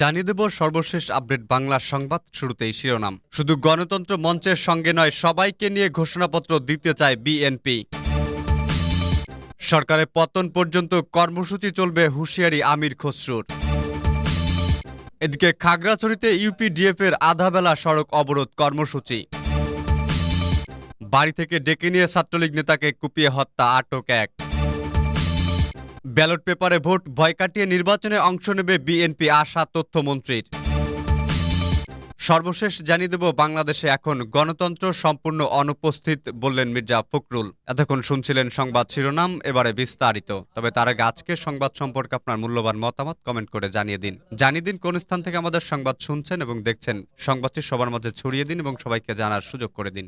জানিয়ে দেব সর্বশেষ আপডেট বাংলা সংবাদ শুরুতেই শিরোনাম। শুধু গণতন্ত্র মঞ্চের সঙ্গে নয়, সবাইকে নিয়ে ঘোষণাপত্র দিতে চায় বিএনপি। সরকারের পতন পর্যন্ত কর্মসূচি চলবে হুঁশিয়ারি আমির খসরুর। এদিকে খাগড়াছড়িতে ইউপিডিএফ এর আধাবেলা সড়ক অবরোধ কর্মসূচি। বাড়ি থেকে ডেকে নিয়ে ছাত্রলীগ নেতাকে কুপিয়ে হত্যা, আটক এক। ব্যালট পেপারে ভোট ভয় কাটিয়ে নির্বাচনে অংশ নেবে বিএনপি, আশা তথ্যমন্ত্রীর। সর্বশেষ জানিয়ে দেব বাংলাদেশে এখন গণতন্ত্র সম্পূর্ণ অনুপস্থিত বললেন মির্জা ফখরুল। এতক্ষণ শুনছিলেন সংবাদ শিরোনাম, এবারে বিস্তারিত। তবে তার আগে আজকের সংবাদ সম্পর্কে আপনার মূল্যবান মতামত কমেন্ট করে জানিয়ে দিন। জানিয়ে দিন কোন স্থান থেকে আমাদের সংবাদ শুনছেন এবং দেখছেন। সংবাদটি সবার মাঝে ছড়িয়ে দিন এবং সবাইকে জানার সুযোগ করে দিন।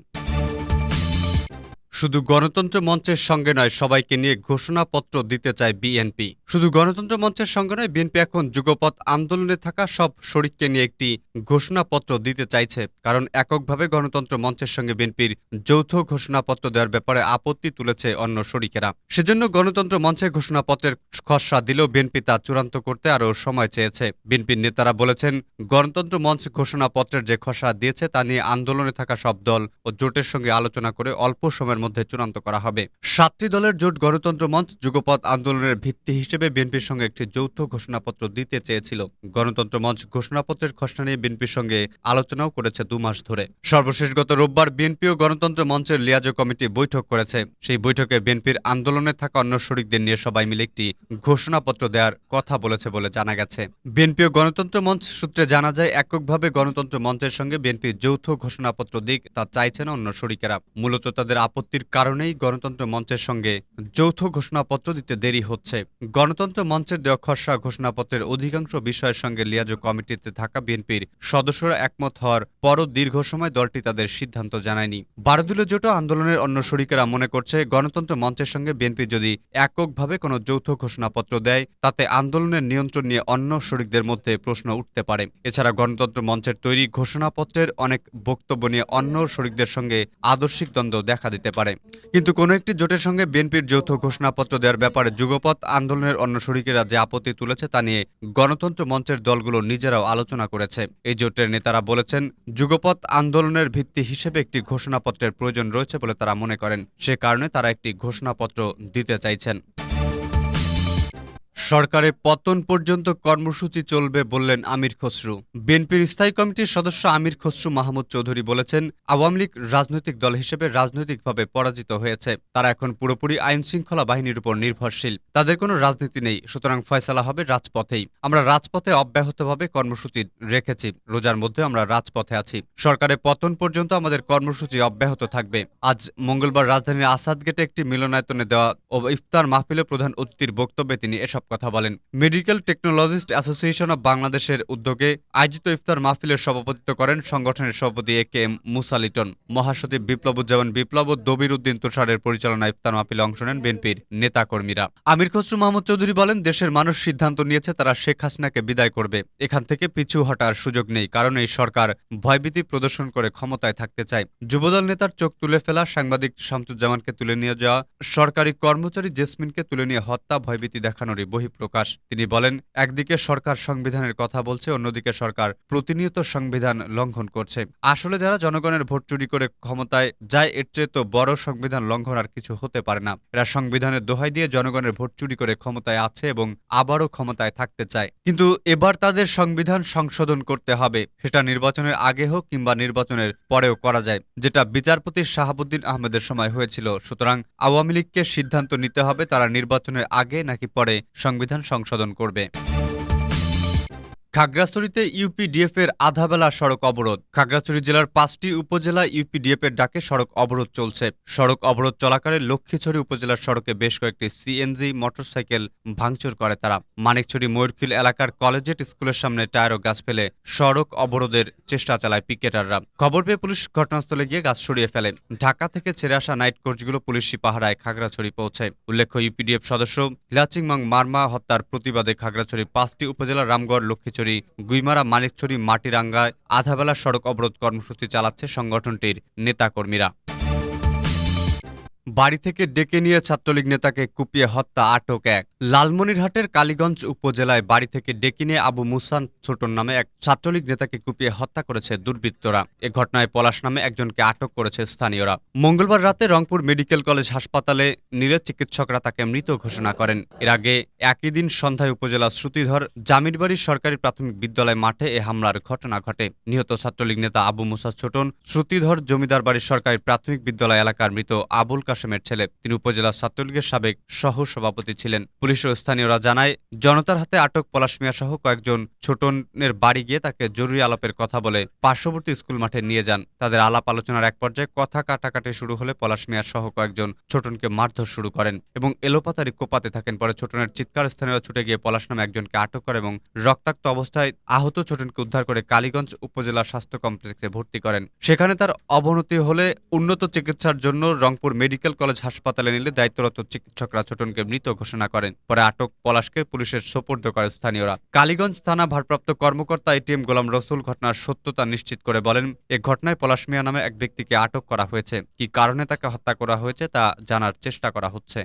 শুধু গণতন্ত্র মঞ্চের সঙ্গে নয়, সবাইকে নিয়ে ঘোষণাপত্র দিতে চায় বিএনপি। শুধু গণতন্ত্র মঞ্চের সঙ্গে নয়, বিএনপি এখন যুগপথ আন্দোলনে থাকা সব শরিককে নিয়ে একটি ঘোষণাপত্র দিতে চাইছে। কারণ এককভাবে গণতন্ত্র মঞ্চের সঙ্গে বিএনপির যৌথ ঘোষণাপত্র দেওয়ার ব্যাপারে আপত্তি তুলেছে অন্য শরিকেরা। সেজন্য গণতন্ত্র মঞ্চে ঘোষণাপত্রের খসড়া দিলেও বিএনপি তা চূড়ান্ত করতে আরও সময় চেয়েছে। বিএনপির নেতারা বলেছেন, গণতন্ত্র মঞ্চ ঘোষণাপত্রের যে খসড়া দিয়েছে তা নিয়ে আন্দোলনে থাকা সব দল ও জোটের সঙ্গে আলোচনা করে অল্প সময়ের মধ্যে চূড়ান্ত করা হবে। সাতটি দলের জোট গণতন্ত্র মঞ্চ যুগপথ আন্দোলনের ভিত্তি হিসেবে বিএনপির সঙ্গে একটি যৌথ ঘোষণাপত্র দিতে চেয়েছিল। গণতন্ত্র মঞ্চ ঘোষণাপত্রের খসড়া নিয়ে বিএনপির সঙ্গে আলোচনাও করেছে দু মাস ধরে। সর্বশেষ গত রোববার বিএনপি ও গণতন্ত্র মঞ্চের লিয়াজো কমিটি বৈঠক করেছে। সেই বৈঠকে বিএনপির আন্দোলনে থাকা অন্য শরিকদের নিয়ে সবাই মিলে একটি ঘোষণাপত্র দেওয়ার কথা বলেছে বলে জানা গেছে। বিএনপি ও গণতন্ত্র মঞ্চ সূত্রে জানা যায়, এককভাবে গণতন্ত্র মঞ্চের সঙ্গে বিএনপি যৌথ ঘোষণাপত্র দিক তা চাইছে না অন্য শরিকেরা। মূলত তাদের আপত্তির কারণেই গণতন্ত্র মঞ্চের সঙ্গে যৌথ ঘোষণাপত্র দিতে দেরি হচ্ছে। গণতন্ত্র মঞ্চের দেওয়া খসড়া ঘোষণাপত্রের অধিকাংশ বিষয়ের সঙ্গে লিয়াজো কমিটিতে থাকা বিএনপির সদস্যরা একমত হওয়ার পরও দীর্ঘ সময় দলটি তাদের সিদ্ধান্ত জানায়নি। বারদুলে জোট আন্দোলনের অন্য শরিকেরা মনে করছে, গণতন্ত্র মঞ্চের সঙ্গে বিএনপি যদি এককভাবে কোনো যৌথ ঘোষণাপত্র দেয়, তাতে আন্দোলনের নিয়ন্ত্রণ নিয়ে অন্য শরিকদের মধ্যে প্রশ্ন উঠতে পারে। এছাড়া গণতন্ত্র মঞ্চের তৈরি ঘোষণাপত্রের অনেক বক্তব্য নিয়ে অন্য শরিকদের সঙ্গে আদর্শিক দ্বন্দ্ব দেখা দিতে পারে। কিন্তু কোনো একটি জোটের সঙ্গে বিএনপির যৌথ ঘোষণাপত্র দেওয়ার ব্যাপারে যুগপথ আন্দোলনের অন্য শরিকেরা যে আপত্তি তুলেছে তা নিয়ে গণতন্ত্র মঞ্চের দলগুলো নিজেরাও আলোচনা করেছে। এই জোটের নেতারা বলেছেন যুগপথ আন্দোলনের ভিত্তি হিসেবে একটি ঘোষণাপত্রের প্রয়োজন রয়েছে বলে তারা মনে করেন। সে কারণে তারা একটি ঘোষণাপত্র দিতে চাইছেন। সরকারের পতন পর্যন্ত কর্মসূচি চলবে বললেন আমির খসরু। বিএনপির স্থায়ী কমিটির সদস্য আমির খসরু মাহমুদ চৌধুরী বলেছেন, আওয়ামী লীগ রাজনৈতিক দল হিসেবে রাজনৈতিকভাবে পরাজিত হয়েছে। তারা এখন পুরোপুরি আইন শৃঙ্খলা বাহিনীর উপর নির্ভরশীল। তাদের কোনো রাজনীতি নেই, সুতরাং ফয়সালা হবে রাজপথেই। আমরা রাজপথে অব্যাহতভাবে কর্মসূচি রেখেছি, রোজার মধ্যে আমরা রাজপথে আছি। সরকারের পতন পর্যন্ত আমাদের কর্মসূচি অব্যাহত থাকবে। আজ মঙ্গলবার রাজধানীর আসাদ গেটে একটি মিলনায়তনে দেওয়া ও ইফতার মাহফিলে প্রধান অতিথির বক্তব্যে তিনি এসব কথা বলেন। মেডিকেল টেকনোলজিস্ট অ্যাসোসিয়েশন অব বাংলাদেশের উদ্যোগে আয়োজিত ইফতার মাহফিলের সভাপতিত্ব করেন সংগঠনের সভাপতি এ কে এম মুসা লিটন। মহাসচিব বিপ্লবুজ্জামান বিপ্লব ও দবির উদ্দিন তুষারের পরিচালনায় ইফতার মাহফিলে অংশ নেন বিএনপির নেতাকর্মীরা। আমির খসরু মাহমুদ চৌধুরী বলেন, দেশের মানুষ সিদ্ধান্ত নিয়েছে, তারা শেখ হাসিনাকে বিদায় করবে। এখান থেকে পিছু হটার সুযোগ নেই, কারণ এই সরকার ভয়ভীতি প্রদর্শন করে ক্ষমতায় থাকতে চায়। যুবদল নেতার চোখ তুলে ফেলা, সাংবাদিক শামসুজ্জামানকে তুলে নিয়ে যাওয়া, সরকারি কর্মচারী জেসমিনকে তুলে নিয়ে হত্যা, ভয়ভীতি দেখানোরই বহিঃপ্রকাশ। তিনি বলেন, একদিকে সরকার সংবিধানের কথা বলছে, অন্যদিকে সরকার প্রতিনিয়ত সংবিধান লঙ্ঘন করছে। আসলে যারা জনগণের ভোট চুরি করে ক্ষমতায় যায়, এর চেয়ে তো বড় সংবিধান লঙ্ঘন আর কিছু হতে পারে না। এরা সংবিধানের দোহাই দিয়ে জনগণের ভোট চুরি করে ক্ষমতায় আছে এবং আবারও ক্ষমতায় থাকতে চায়। কিন্তু এবার তাদের সংবিধান সংশোধন করতে হবে। সেটা নির্বাচনের আগে হোক কিংবা নির্বাচনের পরেও করা যায়, যেটা বিচারপতি শাহাবুদ্দিন আহমেদের সময় হয়েছিল। সুতরাং আওয়ামী লীগকে সিদ্ধান্ত নিতে হবে, তারা নির্বাচনের আগে নাকি পরে সংবিধান সংশোধন করবে। খাগড়াছড়িতে ইউপিডিএফ এর আধাবেলা সড়ক অবরোধ। খাগড়াছড়ি জেলার পাঁচটি উপজেলা ইউপিডিএফ এর ডাকে সড়ক অবরোধ চলছে। সড়ক অবরোধ চলাকালে লক্ষ্মীছড়ি উপজেলার সড়কে বেশ কয়েকটি সিএনজি, মোটরসাইকেল ভাঙচুর করে তারা। মানিকছড়ি ময়ূরখিল এলাকার কলেজেট স্কুলের সামনে টায়ার ও গাছ ফেলে সড়ক অবরোধের চেষ্টা চালায় পিকেটাররা। খবর পেয়ে পুলিশ ঘটনাস্থলে গিয়ে গাছ সরিয়ে ফেলে। ঢাকা থেকে ছেড়ে আসা নাইট কোচগুলো পুলিশি পাহারায় খাগড়াছড়ি পৌঁছে উল্লেখ্য, ইউপিডিএফ সদস্য হিলাচিংমং মারমা হত্যার প্রতিবাদে খাগড়াছড়ি পাঁচটি উপজেলা রামগড়, লক্ষ্মীছড়ি গুইমারা মানিকছড়ি মাটিরাঙ্গায় আধাবেলা সড়ক অবরোধ কর্মসূচি চালাচ্ছে সংগঠনটির নেতাকর্মীরা। বাড়ি থেকে ডেকে নিয়ে ছাত্রলীগ নেতাকে কুপিয়ে হত্যা, আটক এক। লালমনিরহাটের কালীগঞ্জ উপজেলায় বাড়ি থেকে ডেকে নিয়ে আবু মুসান ছোটন নামে এক ছাত্রলীগ নেতাকে কুপিয়ে হত্যা করেছে দুর্বৃত্তরা। এ ঘটনায় পলাশ নামে একজনকে আটক করেছে স্থানীয়রা। মঙ্গলবার রাতে রংপুর মেডিকেল কলেজ হাসপাতালে নিলে চিকিৎসকরা তাকে মৃত ঘোষণা করেন। এর আগে একই দিন সন্ধ্যায় উপজেলা শ্রুতিধর জামিরবাড়ি সরকারি প্রাথমিক বিদ্যালয় মাঠে এ হামলার ঘটনা ঘটে। নিহত ছাত্রলীগ নেতা আবু মুসা ছোটন, শ্রুতিধর জমিদার বাড়ির সরকারি প্রাথমিক বিদ্যালয় এলাকার মৃত আবুল কাশেমের ছেলে। তিনি উপজেলা ছাত্রলীগের সাবেক সহ সভাপতি ছিলেন। পুলিশ ও স্থানীয়রা জানায়, জনতার হাতে আটক পলাশ মিয়া সহ কয়েকজন ছোটনের বাড়ি গিয়ে তাকে জরুরি আলাপের কথা বলে পার্শ্ববর্তী স্কুল মাঠে নিয়ে যান। তাদের আলাপ আলোচনার এক পর্যায়ে কথা কাটাকাটি শুরু হলে পলাশ মিয়া সহ কয়েকজন ছোটনকে মারধর শুরু করেন এবং এলোপাতারি কোপাতে থাকেন। পরে ছোটনের চিৎকার স্থানীয়রা ছুটে গিয়ে পলাশ নামে একজনকে আটক করে এবং রক্তাক্ত অবস্থায় আহত ছোটনকে উদ্ধার করে কালীগঞ্জ উপজেলা স্বাস্থ্য কমপ্লেক্সে ভর্তি করেন। সেখানে তার অবনতি হলে উন্নত চিকিৎসার জন্য রংপুর মেডিকেল কলেজ হাসপাতালে নিলে দায়িত্বরত চিকিৎসকরা ছোটনকে মৃত ঘোষণা করেন। পরে আটক পলাশকে পুলিশের সোপর্দ করে স্থানীয়রা। কালীগঞ্জ থানা ভারপ্রাপ্ত কর্মকর্তা এটিএম গোলাম রসুল ঘটনার সত্যতা নিশ্চিত করে বলেন, এ ঘটনায় পলাশ মিয়া নামে এক ব্যক্তিকে আটক করা হয়েছে। কি কারণে তাকে হত্যা করা হয়েছে তা জানার চেষ্টা করা হচ্ছে।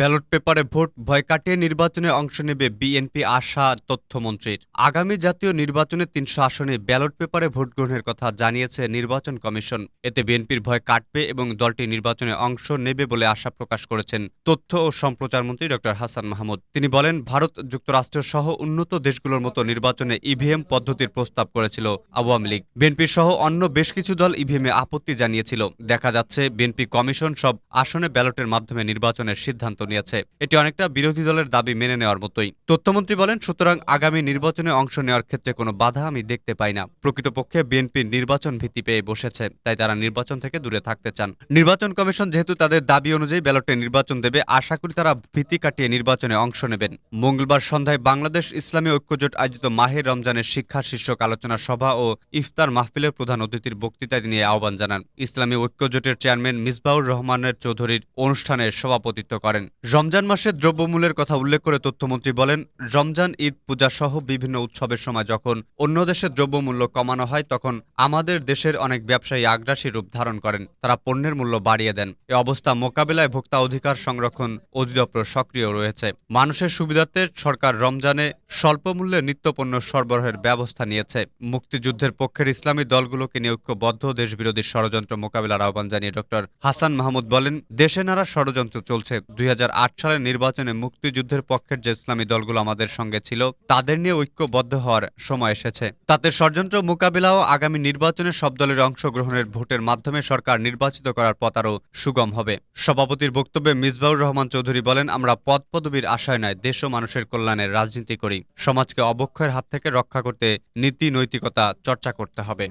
ব্যালট পেপারে ভোট ভয় কাটিয়ে নির্বাচনে অংশ নেবে বিএনপি আশা তথ্যমন্ত্রীর। আগামী জাতীয় নির্বাচনে তিনশো আসনে ব্যালট পেপারে ভোট গ্রহণের কথা জানিয়েছে নির্বাচন কমিশন। এতে বিএনপির ভয় কাটবে এবং দলটি নির্বাচনে অংশ নেবে বলে আশা প্রকাশ করেছেন তথ্য ও সম্প্রচার মন্ত্রী ড হাসান মাহমুদ। তিনি বলেন, ভারত যুক্তরাষ্ট্র সহ উন্নত দেশগুলোর মতো নির্বাচনে ইভিএম পদ্ধতির প্রস্তাব করেছিল আওয়ামী লীগ। বিএনপি সহ অন্য বেশ কিছু দল ইভিএমে আপত্তি জানিয়েছিল। দেখা যাচ্ছে, বিএনপি কমিশন সব আসনে ব্যালটের মাধ্যমে নির্বাচনের সিদ্ধান্ত নিয়েছে। এটি অনেকটা বিরোধী দলের দাবি মেনে নেওয়ার মতোই। তথ্যমন্ত্রী বলেন, সুতরাং আগামী নির্বাচনে অংশ নেওয়ার ক্ষেত্রে কোনো বাধা আমি দেখতে পাই না। প্রকৃতপক্ষে বিএনপি নির্বাচন ভীতি পেয়ে বসেছে, তাই তারা নির্বাচন থেকে দূরে থাকতে চান। নির্বাচন কমিশন যেহেতু তাদের দাবি অনুযায়ী ব্যালটে নির্বাচন দেবে, আশা করি তারা ভীতি কাটিয়ে নির্বাচনে অংশ নেবেন। মঙ্গলবার সন্ধ্যায় বাংলাদেশ ইসলামী ঐক্যজোট আয়োজিত মাহের রমজানের শিক্ষা শীর্ষক আলোচনা সভা ও ইফতার মাহফিলের প্রধান অতিথির বক্তৃতায় তিনি আহ্বান জানান। ইসলামী ঐক্যজোটের চেয়ারম্যান মিসবাউর রহমানের চৌধুরীর অনুষ্ঠানে সভাপতিত্ব করেন। রমজান মাসে দ্রব্যমূল্যের কথা উল্লেখ করে তথ্যমন্ত্রী বলেন, রমজান, ঈদ, পূজা সহ বিভিন্ন উৎসবের সময় যখন অন্য দেশে দ্রব্যমূল্য কমানো হয়, তখন আমাদের দেশের অনেক ব্যবসায়ী আগ্রাসী রূপ ধারণ করেন। তারা পণ্যের মূল্য বাড়িয়ে দেন। এ অবস্থা মোকাবেলায় ভোক্তা অধিকার সংরক্ষণ অধিদপ্তর সক্রিয় রয়েছে। মানুষের সুবিধার্থে সরকার রমজানে স্বল্প মূল্যে নিত্যপণ্য সরবরাহের ব্যবস্থা নিয়েছে। মুক্তিযুদ্ধের পক্ষের ইসলামী দলগুলোকে নিয়ে ঐক্যবদ্ধ দেশবিরোধী ষড়যন্ত্র মোকাবেলার আহ্বান জানিয়ে ডক্টর হাসান মাহমুদ বলেন, দেশে নানা ষড়যন্ত্র চলছে। দুই হাজার সালের নির্বাচনে মুক্তিযুদ্ধের পক্ষের যে ইসলামী দলগুলো আমাদের সঙ্গে ছিল, তাদের নিয়ে ঐক্যবদ্ধ হওয়ার সময় এসেছে। তাতে ষড়যন্ত্র মোকাবিলা ও আগামী নির্বাচনে সব দলের অংশগ্রহণের ভোটের মাধ্যমে সরকার নির্বাচিত করার পথ আরও সুগম হবে। সভাপতির বক্তব্যে মিসবাউর রহমান চৌধুরী বলেন, আমরা পদ পদবীর আশায় নয়, দেশ ও মানুষের কল্যাণের রাজনীতি করি। সমাজকে অবক্ষয়ের হাত থেকে রক্ষা করতে নীতি নৈতিকতা চর্চা করতে হবে।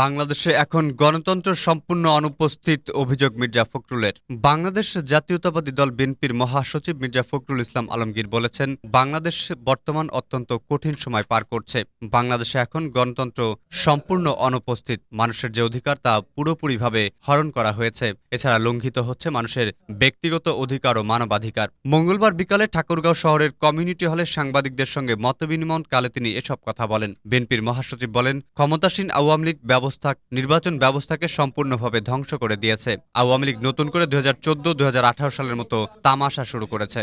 বাংলাদেশে এখন গণতন্ত্র সম্পূর্ণ অনুপস্থিত অভিযোগ মির্জা ফখরুলের। বাংলাদেশ জাতীয়তাবাদী দল বিএনপির মহাসচিব মির্জা ফখরুল ইসলাম আলমগীর বলেছেন, বাংলাদেশ বর্তমান অত্যন্ত কঠিন সময় পার করছে। বাংলাদেশে এখন গণতন্ত্র সম্পূর্ণ অনুপস্থিত। মানুষের যে অধিকার তা পুরোপুরিভাবে হরণ করা হয়েছে। এছাড়া লঙ্ঘিত হচ্ছে মানুষের ব্যক্তিগত অধিকার ও মানবাধিকার। মঙ্গলবার বিকালে ঠাকুরগাঁও শহরের কমিউনিটি হলে সাংবাদিকদের সঙ্গে মতবিনিময় কালে তিনি এসব কথা বলেন। বিএনপির মহাসচিব বলেন, ক্ষমতাসীন আওয়ামী লীগ ব্যবস্থা, নির্বাচন ব্যবস্থাকে সম্পূর্ণভাবে ধ্বংস করে দিয়েছে। আওয়ামী লীগ নতুন করে দু হাজার সালের মতো তামাশা শুরু করেছে।